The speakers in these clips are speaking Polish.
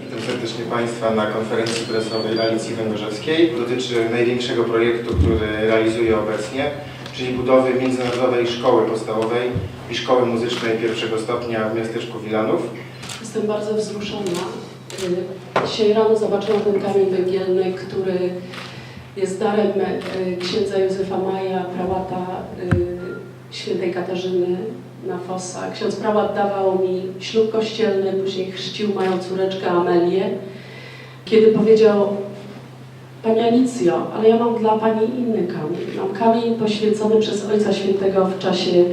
Witam serdecznie Państwa na konferencji prasowej Alicji Węgorzewskiej. Dotyczy największego projektu, który realizuję obecnie, czyli budowy Międzynarodowej Szkoły Podstawowej i Szkoły Muzycznej pierwszego stopnia w miasteczku Wilanów. Jestem bardzo wzruszona. Y, Dzisiaj rano zobaczyłam ten kamień węgielny, który jest darem y, księdza Józefa Maja, prałata y, świętej Katarzyny na Fossa. Ksiądz prałat dawał mi ślub kościelny, później chrzcił moją córeczkę Amelię. Kiedy powiedział, Pani Alicjo, ale ja mam dla Pani inny kamień. Mam kamień poświęcony przez Ojca Świętego w czasie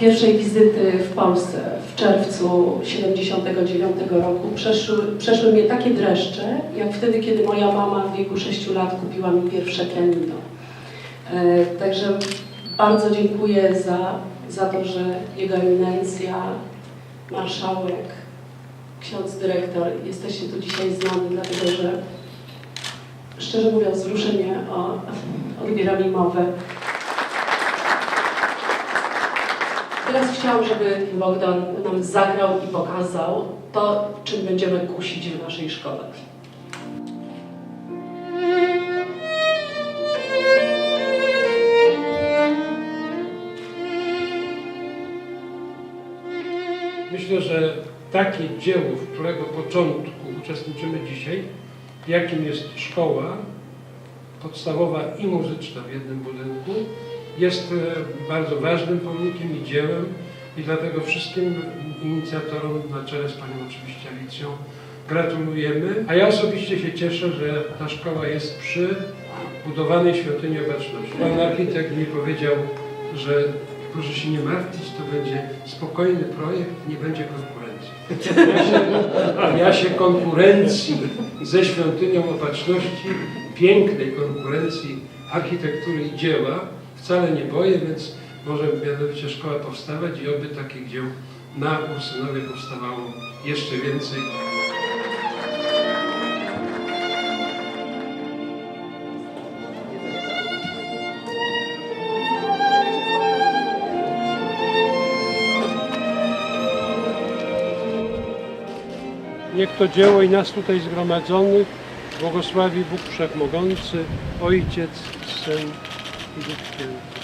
pierwszej wizyty w Polsce w czerwcu 79 roku przeszły, przeszły mnie takie dreszcze, jak wtedy, kiedy moja mama w wieku 6 lat kupiła mi pierwsze pianino. E, także bardzo dziękuję za, za to, że Jego Eminencja, marszałek, ksiądz dyrektor, jesteście tu dzisiaj z nami, dlatego że szczerze mówiąc wzruszenie o, odbiera mi mowę. Teraz chciałam, żeby Bogdan nam zagrał i pokazał to, czym będziemy kusić w naszej szkole. Myślę, że takie dzieło, w którego początku uczestniczymy dzisiaj, jakim jest szkoła podstawowa i muzyczna w jednym budynku, jest e, bardzo ważnym pomnikiem i dziełem i dlatego wszystkim inicjatorom na czele z Panią oczywiście Alicją gratulujemy. A ja osobiście się cieszę, że ta szkoła jest przy budowanej świątyni Opatrzności. Pan architekt mi powiedział, że proszę się nie martwić, to będzie spokojny projekt, nie będzie konkurencji. Ja się, ja się konkurencji ze świątynią Opatrzności, pięknej konkurencji architektury i dzieła wcale nie boję, więc może mianowicie szkoła powstawać i oby takich dzieł na Ursynowie powstawało jeszcze więcej. Niech to dzieło i nas tutaj zgromadzonych błogosławi Bóg Wszechmogący, Ojciec, Syn i Duch Święty.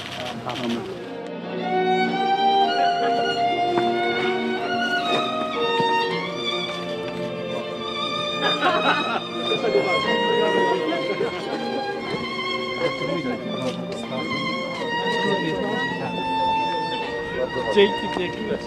Dzięki piękne.